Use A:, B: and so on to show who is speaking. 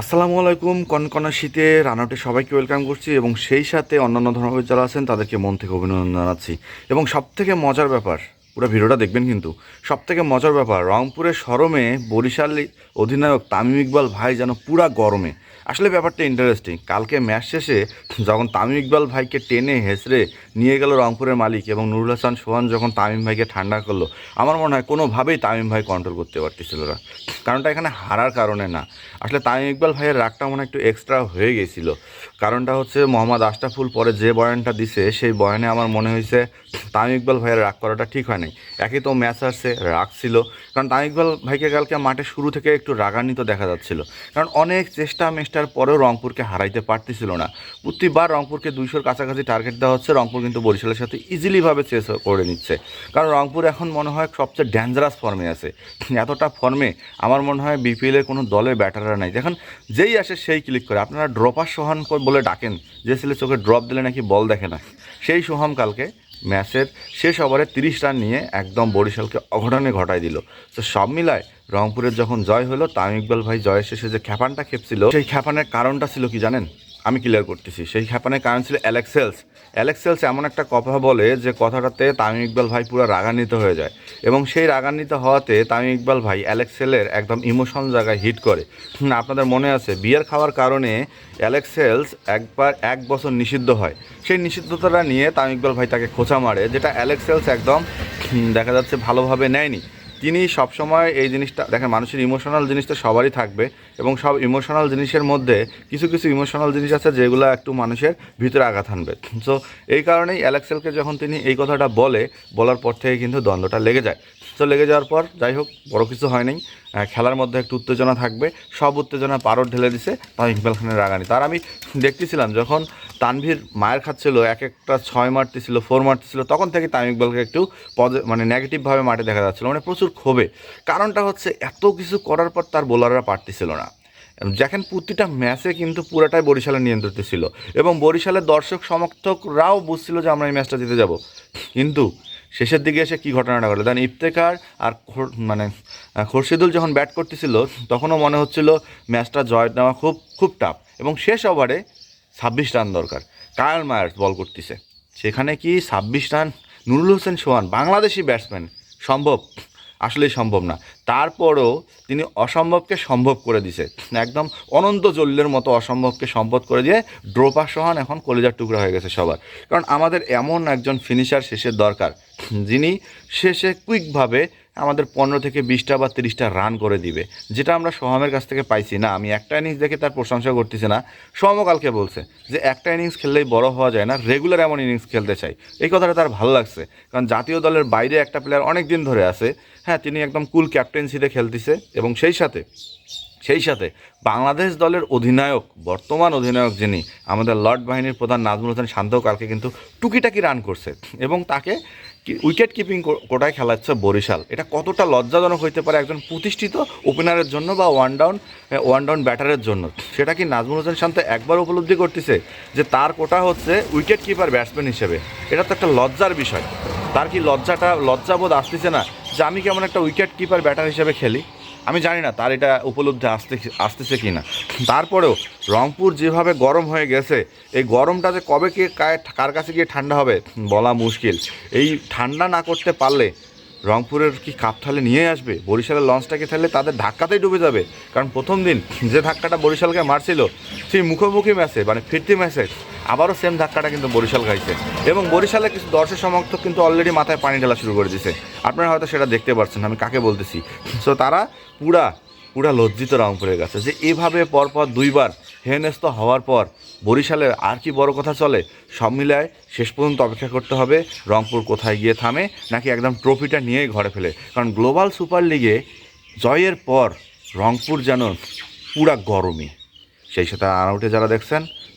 A: আসসালামু আলাইকুম, কনকনা শীতে রানাউটে সবাইকে ওয়েলকাম করছি এবং সেই সাথে অন্যান্য ধর্মের যারা আছেন তাদেরকে মন থেকে অভিনন্দন জানাচ্ছি। এবং সবথেকে মজার ব্যাপার পুরো ভিডিওটা দেখবেন কিন্তু। সব থেকে মজার ব্যাপার রংপুরের সরমে বরিশাল অধিনায়ক তামিম ইকবাল ভাই যেন পুরা গরমে। আসলে ব্যাপারটা ইন্টারেস্টিং কালকে ম্যাচ শেষে যখন তামিম ইকবাল ভাইকে টেনে হেসড়ে নিয়ে গেল রংপুরের মালিক এবং নুরুল হাসান সোহান যখন তামিম ভাইকে ঠান্ডা করল, আমার মনে হয় কোনোভাবেই তামিম ভাই কন্ট্রোল করতে পারতেছিল না। কারণটা এখানে হারার কারণে না। আসলে তামিম ইকবাল ভাইয়ের রাগটা মনে একটু এক্সট্রা হয়ে গেছিল। কারণটা হচ্ছে মোহাম্মদ আশরাফুল পরে যে বয়ানটা দিছে, সেই বয়ানে আমার মনে হয়েছে তামিম ইকবাল ভাইয়ের রাগ করাটা ঠিক হয় নাই। একই তো ম্যাচ আসছে, রাগ ছিল। কারণ তামিম ইকবাল ভাইকে কালকে মাঠে শুরু থেকে একটু রাগান্বিত দেখা যাচ্ছিল। কারণ অনেক চেষ্টা মেষ্টার পরেও রংপুরকে হারাইতে পারতেছিল না। প্রতিবার রংপুরকে দুইশোর কাছাকাছি টার্গেট দেওয়া হচ্ছে। রংপুর কিন্তু বরিশালের সাথে ইজিলিভাবে চেস করে নিচ্ছে। কারণ রংপুর এখন মনে হয় সবচেয়ে ডেঞ্জারাস ফর্মে আছে। এতটা ফর্মে আমার মনে হয় বিপিএলের কোনো দলে ব্যাটাররা নাই। দেখেন, যেই আসে সেই ক্লিক করে। আপনারা ড্রপার সোহান বলে ডাকেন। যে ছেলে চোখে ড্রপ দিলে নাকি বল দেখে না। সেই সোহাম কালকে ম্যাচের শেষ ওভারে তিরিশ রান নিয়ে একদম বরিশালকে অঘটনে ঘটায় দিল। তো সব মিলায় রংপুরের যখন জয় হলো, তামিম ইকবাল ভাই জয়ের শেষে যে খ্যাপানটা খেপছিল, সেই খ্যাপানের কারণটা ছিল কি জানেন? আমি ক্লিয়ার করতেছি। সেই খ্যাপানের কারণ ছিল অ্যালেক্সেলস অ্যালেক্সেলস এমন একটা কথা বলে যে কথাটাতে তামিম ইকবাল ভাই পুরো রাগান্বিত হয়ে যায়। এবং সেই রাগান্বিত হওয়াতে তামিম ইকবাল ভাই অ্যালেক্সেলের একদম ইমোশনাল জায়গায় হিট করে। আপনাদের মনে আছে, বিয়ার খাওয়ার কারণে অ্যালেক্সেলস একবার এক বছর নিষিদ্ধ হয়। সেই নিষিদ্ধতাটা নিয়ে তামিম ইকবাল ভাই তাকে খোঁচা মারে, যেটা অ্যালেক্সেলস একদম দেখা যাচ্ছে ভালোভাবে নেয়নি। তিনি সবসময় এই জিনিসটা, দেখেন মানুষের ইমোশনাল জিনিস তো সবারই থাকবে এবং সব ইমোশনাল জিনিসের মধ্যে কিছু কিছু ইমোশনাল জিনিস আছে যেগুলো একটু মানুষের ভিতরে আঘাত আনবে। সো এই কারণেই অ্যালেক্সেলকে যখন তিনি এই কথাটা বলে, বলার পর থেকে কিন্তু দ্বন্দ্বটা লেগে যায়। লেগে যাওয়ার পর, যাই হোক, বড় কিছু হয় নাই। খেলার মধ্যে একটু উত্তেজনা থাকবে, সব উত্তেজনা পারদ ঢেলে দিছে তাও ইকবাল খানের রাগানি। তার আমি দেখতেছিলাম, যখন তানভীর মায়ের খাচ্ছিল, এক একটা ছয় মারতেছিল ফোর মারতেছিল তখন থেকে তামিম ইকবালকে একটু পজে মানে নেগেটিভভাবে মাঠে দেখা যাচ্ছিল মানে প্রচুর ক্ষোভে। কারণটা হচ্ছে, এত কিছু করার পর তার বোলাররা পারতেছিল না। দেখেন, প্রতিটা ম্যাচে কিন্তু পুরাটাই বরিশালের নিয়ন্ত্রিত ছিল। এবং বরিশালের দর্শক সমর্থকরাও বুঝছিল যে আমরা এই ম্যাচটা জিতে যাব। কিন্তু শেষের দিকে এসে কি ঘটনাটা ঘটলো? দেন ইফতেকার আর মানে খুরশিদুল যখন ব্যাট করতেছিল, তখনও মনে হচ্ছিল ম্যাচটা জয় নেওয়া খুব খুব টাফ এবং শেষ ওভারে ছাব্বিশ রান দরকার। কায়ল মায়ার্স বল করতেছে। সেখানে কি ছাব্বিশ রান নুরুল হোসেন সোহান, বাংলাদেশি ব্যাটসম্যান সম্ভব? আসলেই সম্ভব না। তারপরও তিনি অসম্ভবকে সম্ভব করে দিছে। একদম অনন্ত জল্লের মতো অসম্ভবকে সম্ভব করে দিয়ে ড্রোপা সহান এখন কলিজার টুকরা হয়ে গেছে সবার। কারণ আমাদের এমন একজন ফিনিশার শেষের দরকার, যিনি শেষে কুইকভাবে আমাদের পনেরো থেকে বিশটা বা তিরিশটা রান করে দিবে। যেটা আমরা সোহামের কাছ থেকে পাইছি না। আমি একটা ইনিংস দেখে তার প্রশংসা করতেছি না। সমকালকে কালকে বলছে যে, একটা ইনিংস খেললেই বড় হওয়া যায় না রেগুলার এমন ইনিংস খেলতে চাই। এই কথাটা তার ভালো লাগছে। কারণ জাতীয় দলের বাইরে একটা প্লেয়ার অনেক দিন ধরে আছে। হ্যাঁ তিনি একদম কুল ক্যাপ্টেন্সিতে খেলতেছে এবং সেই সাথে সেই সাথে বাংলাদেশ দলের অধিনায়ক, বর্তমান অধিনায়ক যিনি, আমাদের লর্ড বাহিনীর প্রধান নাজমুল হোসেন শান্ত কালকে কিন্তু টুকিটাকি রান করছে এবং তাকে উইকেট কিপিং কোটায় খেলাচ্ছে বরিশাল। এটা কতটা লজ্জাজনক হইতে পারে একজন প্রতিষ্ঠিত ওপেনারের জন্য বা ওয়ান ডাউন ওয়ান ডাউন ব্যাটারের জন্য? সেটা কি নাজমুল হোসেন শান্ত একবার উপলব্ধি করতেছে যে তার কোটা হচ্ছে উইকেট কিপার ব্যাটসম্যান হিসেবে? এটা তো একটা লজ্জার বিষয়। তার কি লজ্জাটা, লজ্জাবোধ আসতেছে না? যে আমি কেমন একটা উইকেট কিপার ব্যাটার হিসেবে খেলি। আমি জানি না তার এটা উপলব্ধি আসতে আসতেছে কি না তারপরেও রংপুর যেভাবে গরম হয়ে গেছে, এই গরমটা যে কবে কে কার কাছে গিয়ে ঠান্ডা হবে বলা মুশকিল। এই ঠান্ডা না করতে পারলে রংপুরের কি কাপ থালে নিয়ে আসবে? বরিশালের লঞ্চটাকে থাকলে তাদের ধাক্কাতেই ডুবে যাবে? কারণ প্রথম দিন যে ধাক্কাটা বরিশালকে মারছিল, সেই মুখোমুখি ম্যাচে মানে ফিরতি ম্যাচে আবারও সেম ধাক্কাটা কিন্তু বরিশাল খাইছে। এবং বরিশালে কিছু দর্শক সমর্থক কিন্তু অলরেডি মাথায় পানি ঢালা শুরু করে দিছে। আপনারা হয়তো সেটা দেখতে পাচ্ছেন আমি কাকে বলতেছি? সো তারা পুরা পুরা লজ্জিত রংপুরের কাছে যে এভাবে পরপর দুইবার হেনস্ত হওয়ার পর বরিশালে আর কি বড় কথা চলে? সব মিলায় শেষ পর্যন্ত অপেক্ষা করতে হবে রংপুর কোথায় গিয়ে থামে, নাকি একদম ট্রফিটা নিয়েই ঘরে ফেলে? কারণ গ্লোবাল সুপার লিগে জয়ের পর রংপুর যেন পুরা গরমই। সেই সাথে আনাউটে যারা দেখছেন